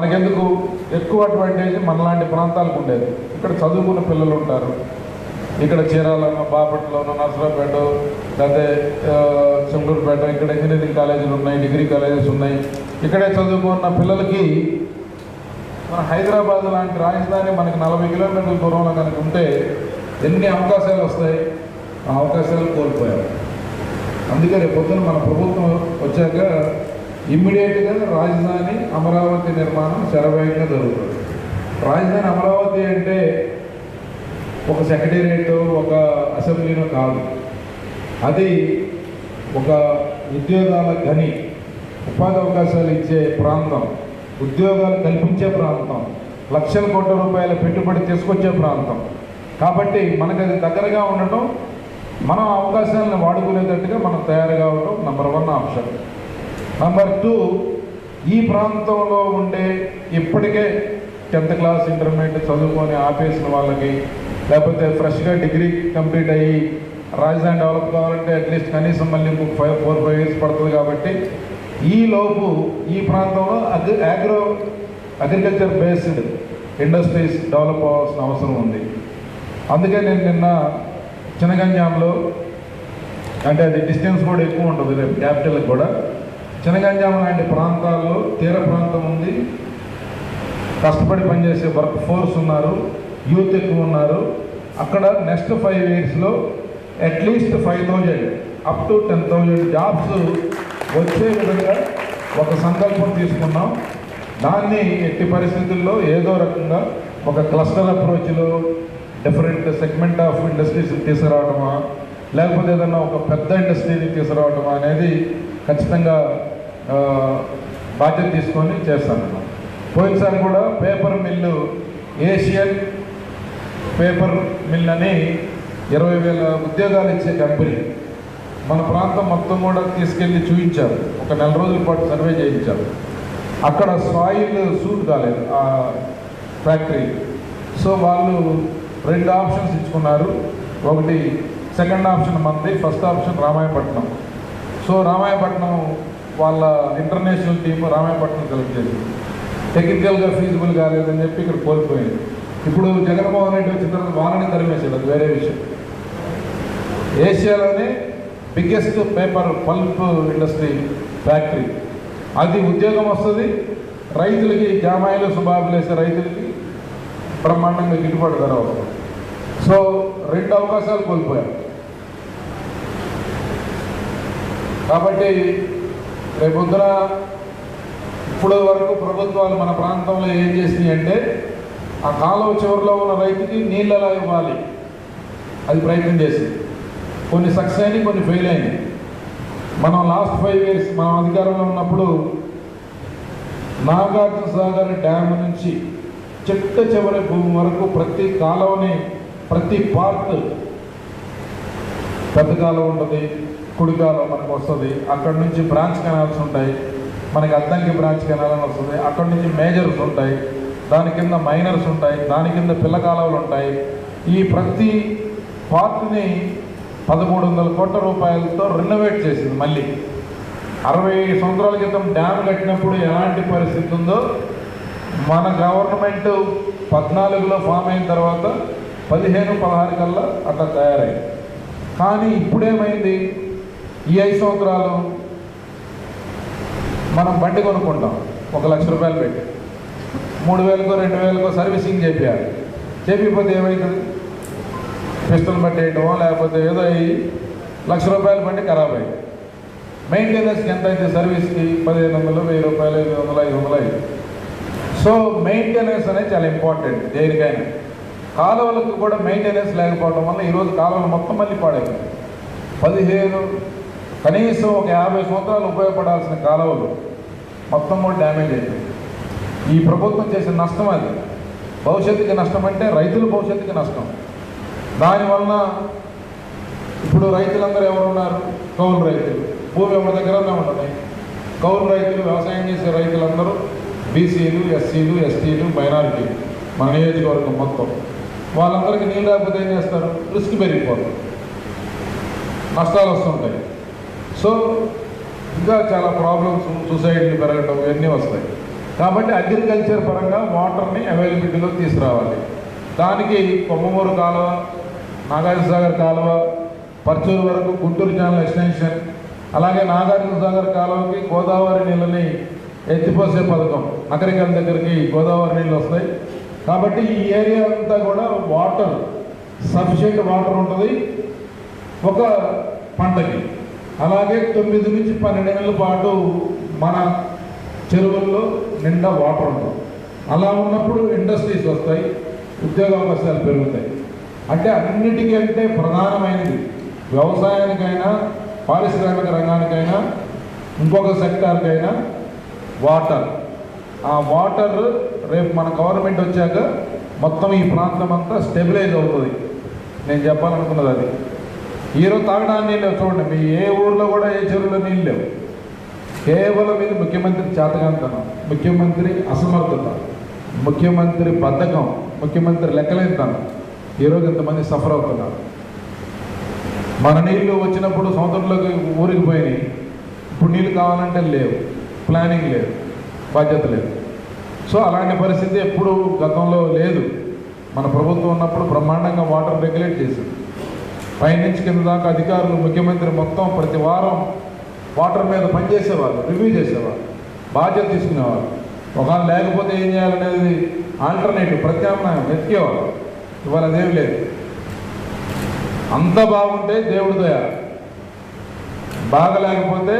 మనకెందుకు? ఎక్కువ అడ్వాంటేజ్ మనలాంటి ప్రాంతాలకు ఉండేది. ఇక్కడ చదువుకున్న పిల్లలు ఉంటారు. ఇక్కడ చీరాలను బాపట్లోను నర్సరాపేట లేకపోతే చెంగూరుపేట ఇక్కడ ఇంజనీరింగ్ కాలేజీలు ఉన్నాయి డిగ్రీ కాలేజెస్ ఉన్నాయి. ఇక్కడే చదువుకున్న పిల్లలకి మన హైదరాబాద్ లాంటి రాజధాని మనకి నలభై కిలోమీటర్ల దూరంలో కనుక ఉంటే ఎన్ని అవకాశాలు వస్తాయి? ఆ అవకాశాలు కోల్పోయాం. అందుకే రేపు పొద్దున మన ప్రభుత్వం వచ్చాక ఇమ్మీడియట్గా రాజధాని అమరావతి నిర్మాణం శరవేగంగా జరుగుతుంది. రాజధాని అమరావతి అంటే ఒక సెక్రటేరియట్ ఒక అసెంబ్లీనో కాదు. అది ఒక ఉద్యోగాల గని ఉపాధి అవకాశాలు ఇచ్చే ప్రాంతం ఉద్యోగాలు కల్పించే ప్రాంతం లక్షల కోట్ల రూపాయల పెట్టుబడి తీసుకొచ్చే ప్రాంతం. కాబట్టి మనకు అది దగ్గరగా ఉండటం మనం అవకాశాలను వాడుకునేటట్టుగా మనం తయారు కావడం number one option number two ఈ ప్రాంతంలో ఉండే ఇప్పటికే టెన్త్ క్లాస్ ఇంటర్మీడియట్ చదువుకొని ఆపేసిన వాళ్ళకి లేకపోతే ఫ్రెష్గా డిగ్రీ కంప్లీట్ అయ్యి రాజధాని డెవలప్ కావాలంటే అట్లీస్ట్ కనీసం మళ్ళీ ఫైవ్ ఫోర్ ఫైవ్ ఇయర్స్ పడుతుంది కాబట్టి ఈలోపు ఈ ప్రాంతంలో agri agro agriculture based industries develop అవ్వాల్సిన అవసరం ఉంది. అందుకే నేను నిన్న చినగంజాంలో అంటే అది డిస్టెన్స్ కూడా ఎక్కువ ఉంటుంది రేపు క్యాపిటల్కి కూడా చినగంజాం లాంటి ప్రాంతాల్లో తీర ప్రాంతం ఉంది. కష్టపడి పనిచేసే వర్క్ ఫోర్స్ ఉన్నారు. యూత్ ఎక్కువ ఉన్నారు. అక్కడ నెక్స్ట్ ఫైవ్ ఇయర్స్లో at least five thousand up to ten thousand jobs వచ్చే విధంగా ఒక సంకల్పం తీసుకున్నాం. దాన్ని ఎట్టి పరిస్థితుల్లో ఏదో రకంగా ఒక క్లస్టర్ అప్రోచ్లో డిఫరెంట్ సెగ్మెంట్ ఆఫ్ ఇండస్ట్రీస్ తీసుకురావడమా లేకపోతే ఏదన్నా ఒక పెద్ద ఇండస్ట్రీని తీసుకురావడమా అనేది ఖచ్చితంగా బాధ్యత తీసుకొని చేస్తాను పోయినసారి కూడా paper mill Asian paper mill అని ఇరవై వేల ఉద్యోగాలు ఇచ్చే కంపెనీ మన ప్రాంతం మొత్తం కూడా తీసుకెళ్ళి చూపించారు ఒక నెల రోజుల పాటు సర్వే చేయించారు. అక్కడ సాయిల్ సూట్ కాలేదు ఆ ఫ్యాక్టరీ. సో వాళ్ళు రెండు ఆప్షన్స్ ఇచ్చుకున్నారు. ఒకటి సెకండ్ ఆప్షన్ మంది first option Ramayapatnam. So Ramayapatnam వాళ్ళ ఇంటర్నేషనల్ టీమ్ రామాయపట్నం సెలెక్ట్ చేసింది. టెక్నికల్గా ఫీజిబుల్ కాలేదని చెప్పి ఇక్కడ కోల్పోయింది. ఇప్పుడు జగన్మోహన్ రెడ్డి వచ్చిన తర్వాత వానని తరిమేసాడు అది వేరే విషయం. ఏషియాలోనే biggest paper pulp industry factory అది ఉద్యోగం వస్తుంది. రైతులకి జామాయిలు సుబాబులు వేసే రైతులకి బ్రహ్మాండంగా గిట్టుబాటు ధర వస్తుంది. సో రెండు అవకాశాలు కోల్పోయాం కాబట్టి రేపొద్దున ఇప్పుడు వరకు ప్రభుత్వాలు మన ప్రాంతంలో ఏం చేసినాయి అంటే ఆ కాలువ చివరిలో ఉన్న రైతుకి నీళ్ళు ఎలా ఇవ్వాలి? అది ప్రయత్నం చేసింది. కొన్ని సక్సెస్ అయినాయి కొన్ని ఫెయిల్ అయినాయి. మనం లాస్ట్ ఫైవ్ ఇయర్స్ మనం అధికారంలో ఉన్నప్పుడు నాగార్జున సాగర్ డ్యామ్ నుంచి చిట్ట చివరి భూమి వరకు ప్రతి కాలువని ప్రతి పార్ట్ పెద్ద కాలువ ఉంటుంది. కుడి మనకు వస్తుంది. అక్కడ నుంచి బ్రాంచ్ కెనాల్స్ ఉంటాయి. మనకి అద్దంకి బ్రాంచ్ కెనాల్ అని వస్తుంది. అక్కడ నుంచి మేజర్స్ ఉంటాయి. దాని కింద మైనర్స్ ఉంటాయి. దాని కింద పిల్ల కాలువలు ఉంటాయి. ఈ ప్రతి పార్ట్ని పదమూడు వందల కోట్ల రూపాయలతో రినోవేట్ చేసింది మళ్ళీ. అరవై సంవత్సరాల క్రితం డ్యామ్ కట్టినప్పుడు ఎలాంటి పరిస్థితి ఉందో మన గవర్నమెంట్ పద్నాలుగులో ఫామ్ అయిన తర్వాత పదిహేను పదహారు కల్లా అట్లా తయారైంది. కానీ ఇప్పుడేమైంది? ఈ ఐదు సంవత్సరాలు మనం బండి కొనుక్కుంటాం. ఒక లక్ష రూపాయలు పెట్టి. మూడు వేలకో రెండు వేలకో సర్వీసింగ్ చేపించాలి చేపిపోతే ఏమవుతుంది పిస్టల్ పట్టేయటమో లేకపోతే ఏదో అయ్యి లక్ష రూపాయల బండి ఖరాబ్ అయ్యింది మెయింటెనెన్స్కి ఎంత అయితే సర్వీస్కి పదిహేను వందలు వెయ్యి రూపాయలు ఐదు వందలు ఐదు వందలు అయింది సో మెయింటెనెన్స్ అనేది చాలా ఇంపార్టెంట్ దేనికైనా. కాలువలకు కూడా మెయింటెనెన్స్ లేకపోవడం వల్ల ఈరోజు కాలువలు మొత్తం మళ్ళీ పాడైపోయింది పదిహేను కనీసం ఒక యాభై సంవత్సరాలు ఉపయోగపడాల్సిన కాలువలు మొత్తం కూడా డ్యామేజ్ అయిపోయింది ఈ ప్రభుత్వం చేసిన నష్టం అది. భవిష్యత్తుకి నష్టం అంటే రైతుల భవిష్యత్తుకి నష్టం. దానివలన ఇప్పుడు రైతులందరూ ఎవరు ఉన్నారు కౌలు రైతులు. భూమి ఎవరి దగ్గరనే ఉంటుంది కౌలు రైతులు వ్యవసాయం చేసే రైతులందరూ బీసీలు ఎస్సీలు ఎస్టీలు మైనారిటీలు మన నియోజకవర్గం మొత్తం. వాళ్ళందరికీ నీళ్ళు లేకపోతే ఏం చేస్తారు? రిస్క్ పెరిగిపోతుంది. నష్టాలు వస్తుంటాయి. సో ఇంకా చాలా ప్రాబ్లమ్స్ సొసైటీలు పెరగడం ఇవన్నీ వస్తాయి. కాబట్టి అగ్రికల్చర్ పరంగా వాటర్ని అవైలబిలిటీలో తీసుకురావాలి. దానికి కొమ్మమూరు కాలువ నాగార్జున సాగర్ కాలువ పర్చూరు వరకు గుంటూరు ఛానల్ ఎక్స్టెన్షన్ అలాగే నాగార్జున సాగర్ కాలువకి గోదావరి నీళ్ళని ఎత్తిపోసే పథకం నగరికల్ దగ్గరికి గోదావరి నీళ్ళు వస్తాయి. కాబట్టి ఈ ఏరియా అంతా కూడా వాటర్ సఫిషియంట్ వాటర్ ఉంటుంది ఒక పంటకి. అలాగే తొమ్మిది నుంచి పన్నెండు నెలల పాటు మన చెరువుల్లో నిండా వాటర్ ఉంటుంది. అలా ఉన్నప్పుడు ఇండస్ట్రీస్ వస్తాయి ఉద్యోగ అవకాశాలు పెరుగుతాయి. అంటే అన్నిటికంటే ప్రధానమైనది వ్యవసాయానికైనా పారిశ్రామిక రంగానికైనా ఇంకొక సెక్టార్కైనా వాటర్. ఆ వాటర్ రేపు మన గవర్నమెంట్ వచ్చాక మొత్తం ఈ ప్రాంతం అంతా స్టెబిలైజ్ అవుతుంది. నేను చెప్పాలనుకున్నది అది. ఈరోజు తాగడానికి నీళ్ళు లేవు. చూడండి మీ ఏ ఊర్లో కూడా ఏ చెరువులో నీళ్ళు లేవు. కేవలం ఇది ముఖ్యమంత్రి చేతకాంతనం ముఖ్యమంత్రి అసమర్థత. ముఖ్యమంత్రి బద్ధకం. ముఖ్యమంత్రి లెక్కలేనితనం. ఈరోజు ఇంతమంది సఫర్ అవుతున్నారు. మన నీళ్ళు వచ్చినప్పుడు సముద్రంలోకి ఊరికి పోయినాయి. ఇప్పుడు నీళ్ళు కావాలంటే లేవు. ప్లానింగ్ లేదు. బాధ్యత లేదు. సో అలాంటి పరిస్థితి ఎప్పుడు గతంలో లేదు. మన ప్రభుత్వం ఉన్నప్పుడు బ్రహ్మాండంగా వాటర్ రెగ్యులేట్ చేసింది. పైనుంచి కింద దాకా అధికారులు ముఖ్యమంత్రి మొత్తం ప్రతి వారం వాటర్ మీద పనిచేసేవాళ్ళు రివ్యూ చేసేవాళ్ళు బాధ్యత తీసుకునేవాళ్ళు. ఒకవేళ లేకపోతే ఏం చేయాలనేది ఆల్టర్నేటివ్ ప్రత్యామ్నాయం వెతికేవారు ఇవాళ అదేం లేదు. అంత బాగుంటే దేవుడి దయ. బాగా లేకపోతే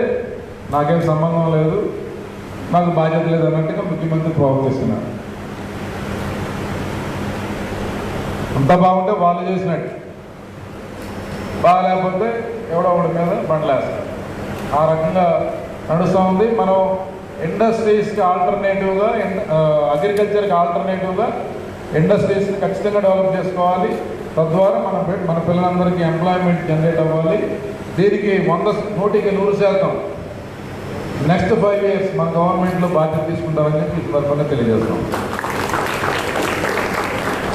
నాకేం సంబంధం లేదు నాకు బాధ్యత లేదు అన్నట్టుగా ముఖ్యమంత్రి ప్రవర్తిస్తున్నారు అంత బాగుంటే వాళ్ళు చేసినట్టు. బాగాలేకపోతే ఎవడో ఒకటి మీద బండలేస్తారు ఆ రకంగా నడుస్తూ ఉంది. మనం ఇండస్ట్రీస్కి ఆల్టర్నేటివ్గా అగ్రికల్చర్కి ఆల్టర్నేటివ్గా ఇండస్ట్రీస్ని ఖచ్చితంగా డెవలప్ చేసుకోవాలి. తద్వారా మన మన పిల్లలందరికీ ఎంప్లాయ్మెంట్ జనరేట్ అవ్వాలి. దీనికి వంద నూటికి నూరు శాతం నెక్స్ట్ ఫైవ్ ఇయర్స్ మన గవర్నమెంట్లో బాధ్యత తీసుకుంటారని చెప్పి ఈ సందర్భంగా తెలియజేస్తున్నాం.